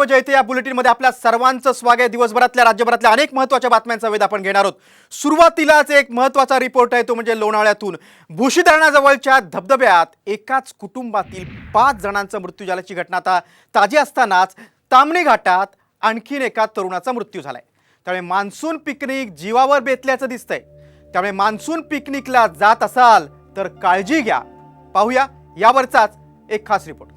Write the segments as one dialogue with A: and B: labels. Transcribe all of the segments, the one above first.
A: सदैव जयते या बुलेटिनमध्ये आपल्या सर्वांचं स्वागत. दिवसभरातल्या राज्यभरातल्या अनेक महत्त्वाच्या बातम्यांचा वेध आपण घेणार आहोत. सुरुवातीलाच एक महत्त्वाचा रिपोर्ट आहे तो म्हणजे लोणावळ्यातून. भुशी धरणाजवळच्या धबधब्यात एकाच कुटुंबातील पाच जणांचा मृत्यू झाल्याची घटना आता ताजी असतानाच तामणी घाटात आणखीन एका तरुणाचा मृत्यू झालाय. त्यामुळे मान्सून पिकनिक जीवावर बेतल्याचं दिसतंय. त्यामुळे मान्सून पिकनिकला जात असाल तर काळजी घ्या. पाहूया यावरचाच एक खास रिपोर्ट.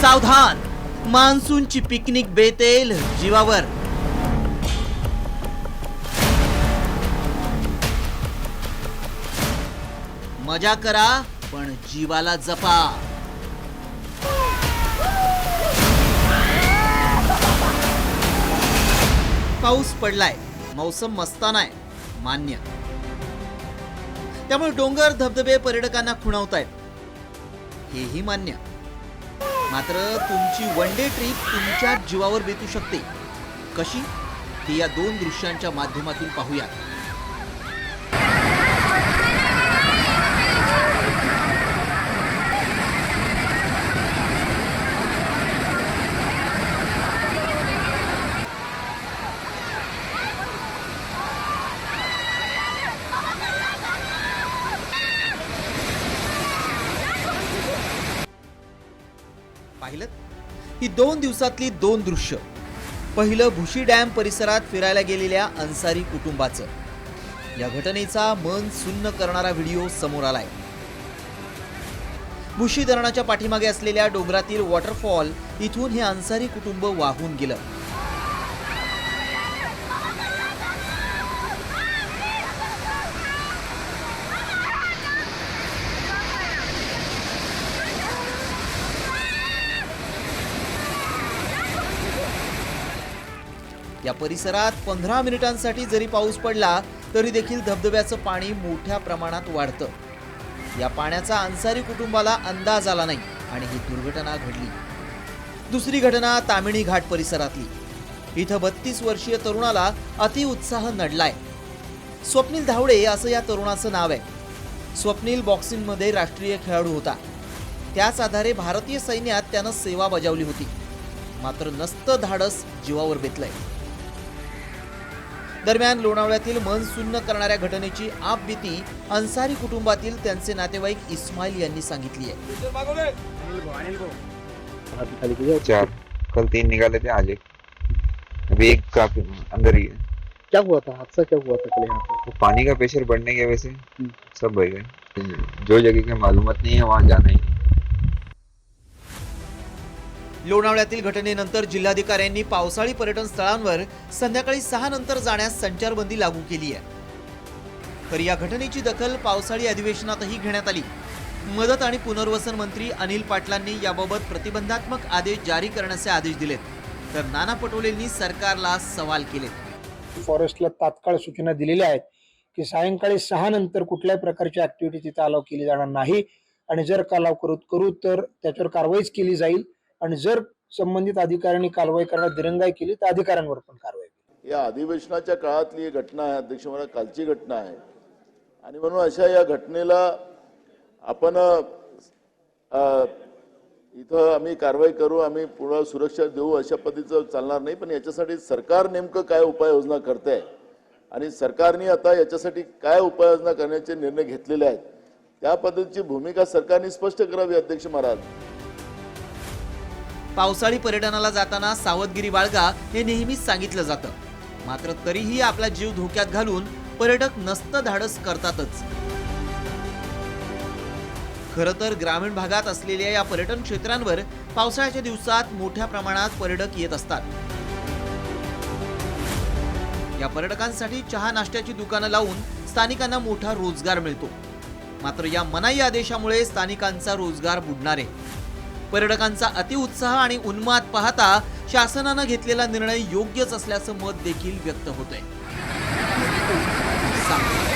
B: सावधान. मान्सूनची पिकनिक बेतेल जीवावर. मजा करा पण जीवाला जपा. पाऊस पडलाय मौसम मस्ताना आहे मान्य. त्यामुळे डोंगर धबधबे पर्यटकांना खुणवतायत. हेही मान्य. मात्र तुमची वन डे ट्रिप तुमच्या जीवावर बेतू शकते. कशी? ती या दोन दृश्यांच्या माध्यमातून पाहूया पाहिलं? ही दोन दिवसातली दोन दृश्य. पहिलं भुशी डॅम परिसरात फिरायला गेलेल्या अन्सारी कुटुंबाचं. या घटनेचा मन सुन्न करणारा व्हिडिओ समोर आलाय. भुशी धरणाच्या पाठीमागे असलेल्या डोंगरातील वॉटरफॉल इथून हे अन्सारी कुटुंब वाहून गेलं. या परिसरात पंधरा मिनिटांसाठी जरी पाऊस पडला तरी देखील धबधब्याचं पाणी मोठ्या प्रमाणात वाढतं. या पाण्याचा अन्सारी कुटुंबाला अंदाज आला नाही आणि ही दुर्घटना घडली. दुसरी घटना तामिणी घाट परिसरातली. इथं बत्तीस वर्षीय तरुणाला अतिउत्साह नडलाय. स्वप्नील धावडे असं या तरुणाचं नाव आहे. स्वप्नील बॉक्सिंगमध्ये राष्ट्रीय खेळाडू होता. त्याच आधारे भारतीय सैन्यात त्यानं सेवा बजावली होती. मात्र नसतं धाडस जीवावर बेतलंय. दरम्यान लोणावळ्यातील मन सुन्न करणाऱ्या घटनेची आपबीती अन्सारी कुटुंबातील त्यांचे नातेवाईक इस्माईल यांनी सांगितली आहे.
C: चार. कल तीन निकाले थे आज अभी एक काफी अंदर ही है.
D: क्या हुआ था? हादसा क्या हुआ था कल यहाँ पे?
C: वो पानी का प्रेशर बढ़ने की वजह से सब बह गए। जो जगह की मालूमत नहीं है वहाँ जाना ही
B: लोणावळ्यातील घटनेनंतर जिल्हाधिकाऱ्यांनी पावसाळी पर्यटन स्थळांवर संध्याकाळी सहा नंतर जाण्यास संचारबंदी लागू केली आहे. तर या घटनेची दखल पावसाळी अधिवेशनातही घेण्यात आली. मदत आणि पुनर्वसन मंत्री अनिल पाटलांनी याबाबत प्रतिबंधात्मक आदेश जारी करण्याचे आदेश दिलेत. तर नाना पटोलेंनी सरकारला सवाल केले.
D: फॉरेस्टला तात्काळ सूचना दिलेल्या आहेत की सायंकाळी सहा नंतर कुठल्याही प्रकारची ऍक्टिव्हिटी तिथे अलाव केली जाणार नाही. आणि जर अलाव करू करू तर त्याच्यावर कारवाईच केली जाईल. आणि जर संबंधित अधिकाऱ्यांनी कारवाई करण्यात दिरंगाई केली तर अधिकाऱ्यांवर पण कारवाई केली.
E: या अधिवेशनाच्या काळातली ही घटना आहे अध्यक्ष मला कालची घटना आहे. आणि म्हणून अशा या घटनेला आपण इथं आम्ही कारवाई करू आम्ही पुन्हा सुरक्षा देऊ अशा पद्धतीचं चालणार नाही पण याच्यासाठी सरकार नेमकं काय उपाययोजना करते आहे आणि सरकारने आता याच्यासाठी काय उपाययोजना करण्याचे निर्णय घेतलेले आहेत? त्या पद्धतीची भूमिका सरकारने स्पष्ट करावी अध्यक्ष महाराज.
B: पावसाळी पर्यटनाला जाताना सावधगिरी बाळगा हे नेहमीच सांगितलं जातं. मात्र तरीही आपला जीव धोक्यात घालून पर्यटक नसतं धाडस करतातच. खरं तर ग्रामीण भागात असलेल्या या पर्यटन क्षेत्रांवर पावसाळ्याच्या दिवसात मोठ्या प्रमाणात पर्यटक येत असतात. या पर्यटकांसाठी चहा नाश्त्याची दुकानं लावून स्थानिकांना मोठा रोजगार मिळतो. मात्र या मनाई आदेशामुळे स्थानिकांचा रोजगार बुडणार आहे. पर्यटकांचा अतिउत्साह आणि उन्माद पाहता शासनानं घेतलेला निर्णय योग्यच असल्याचं मत देखील व्यक्त होतंय सांग.